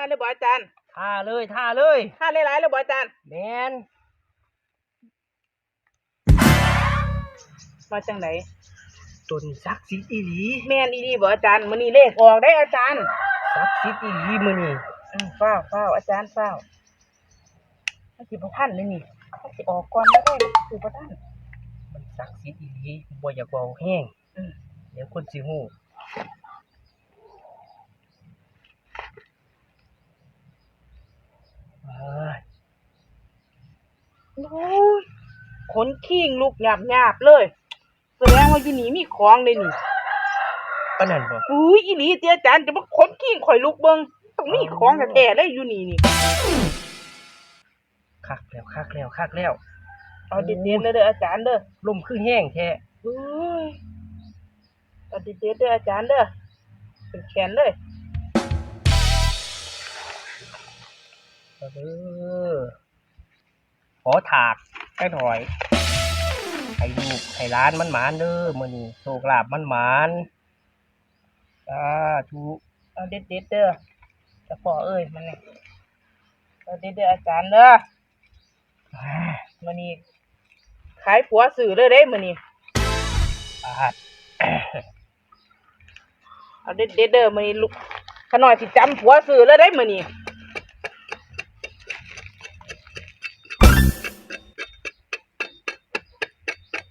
ท่าเลยบ่อาจารย์ท่าเลยท่าเลยท่าหลายๆเลยบ่อาจารย์แมนมาจังไหนตนซักดิ์สิทธิ์อีหลีแม่นอีดีบ่อาจารย์มื้อนี้เลขออกได้อาจารย์ซักดิ์สิทธิ์อีหลีมื้อนี้อืมฟ้าวฟ้าวอาจารย์ฟ้าวมันสิบ่ทันเลยนี่มันสิออกก่อนแล้วได้สิบ่ทันมันซักดิ์สิทธิ์อีหลีบ่อยากเว้าแห้งอืมเดี๋ยวคนสิฮู้เอ้ย โอ้ยขนขิงลูกหยาบๆเลยแสดงว่าอยู่นี่มีของเลยนี่ปานนั้นบ่อุ้ยอีหลีเตียอาจารย์จะมาขนขิงข่อยลูกเบิ่งต้องมีของแท้ๆเลยอยู่นี่นี่คักแล้วคักแล้วคักแล้ว เอาเด็ดๆเลยเด้ออาจารย์เด้อลมคือแห้งแท้อุ้ยเอาเด็ดๆเด้ออาจารย์เด้อเป็นแขนเลยเออ ขอถากให้หน่อยให้ลูกให้ร้านมันหมานเด้อมื้อนี้โชคลาภมันหมานสาธุเอาเด็ดเด็ดเด้อจะพอเอ้ยมันนี่เอาเด็ดเด้ออาจารย์เด้อมันนี่ขายผัวสื่อเลยเด้มันนี่บาเอาเด็ดเด็ดเด้อมันนี่ลูกขน่อยสิจำผัวสื่อเลยได้มันนี่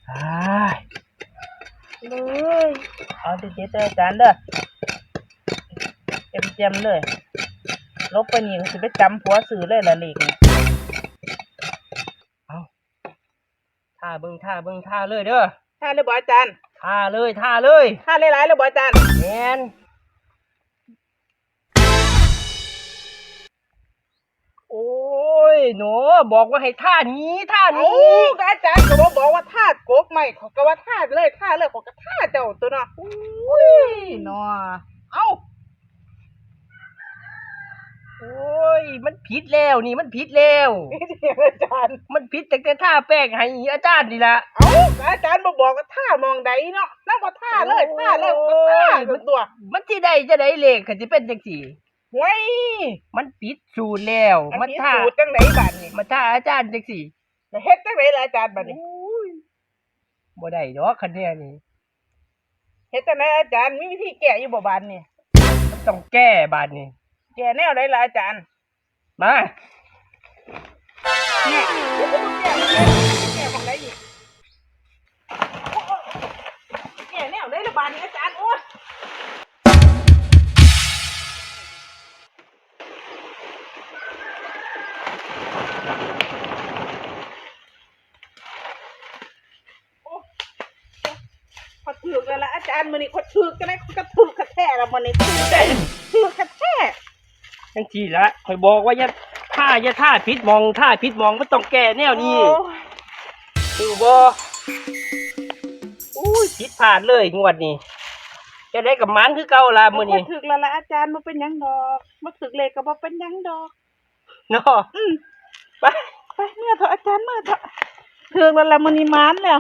เลยเอาเด็ดเด็ดๆเด้ออาจารย์เด้อเต็มเต็มๆเลย ลบไปนี่ก็สิไปจำผัวสื่อเลยละเลขนี่เอาท่าเบิ่งท่าเบิ่งท่าเลยเด้อท่าเลยบ่อาจารย์ท่าเลยท่าเลยท่าหลายๆเลยบ่อาจารย์แมนโอ้ ยหนูบอกว่าให้ท่านี้ท่าโอ้นี้ ก็อาจารย์ก็บอกบอกว่าท่ากกไม่เขาก็ว่าท่าเลยท่าเลยเขาก็ท่าเจ้าตัวเนาะอุ้ยเนาะเอ้าโอ้ย มันผิดแล้วนี่มันผิดแล้ว นี่เดียวอาจารย์มันผิดแต่แต่ท่าแป้งให้อาจารย์นี่ละเอ้าก็อาจารย์มาบอกว่าท่ามองใดเนาะนั่งว่าท่าเลยท่าเลยเขาก็ท่าตัวตัว มันที่ได้จะได้เลขก็จะเป็นจังสี่ เว้ยมันผิดสูตรแล้วอันมันนี้ท่าสูตรจังไหนบัดนี่มันท่าอาจารย์จังสี่แล้วเฮ็ดจังไหนล่ะอาจารย์บัดนี้บ่ได้ดอกคันเนี้ยนี่เฮ็ดจังไหนอาจารย์มีวิธีแก้อยู่บ่บัดนี่มันต้องแก้บาดนี้แก้แนวใดล่ะอาจารย์มาเนี่ย ขอถือกันละอาจารย์มันนี่ขอถือกันเลยขอถือกระแทกแล้วมันนี่ถือได้ถือกระแทกจังสี่ละคอยบอกว่าอย่าท่าอย่าท่าผิดมองท่าผิดมองมันต้องแก้แนวนี้โอ้ยดูบ่อุ้ยผิดพลาดเลยงวดนี้จะได้กับมันคือเก่าละมื้อขอนี้ถือแล้วละอาจารย์มันเป็นหยังดอกมาถือเลยก็บ่เป็นหยังดอกเนาะอืม ไปไปเมื่อเถอะอาจารย์เมื่อเถอะถือแล้วละมันนีมานแล้ว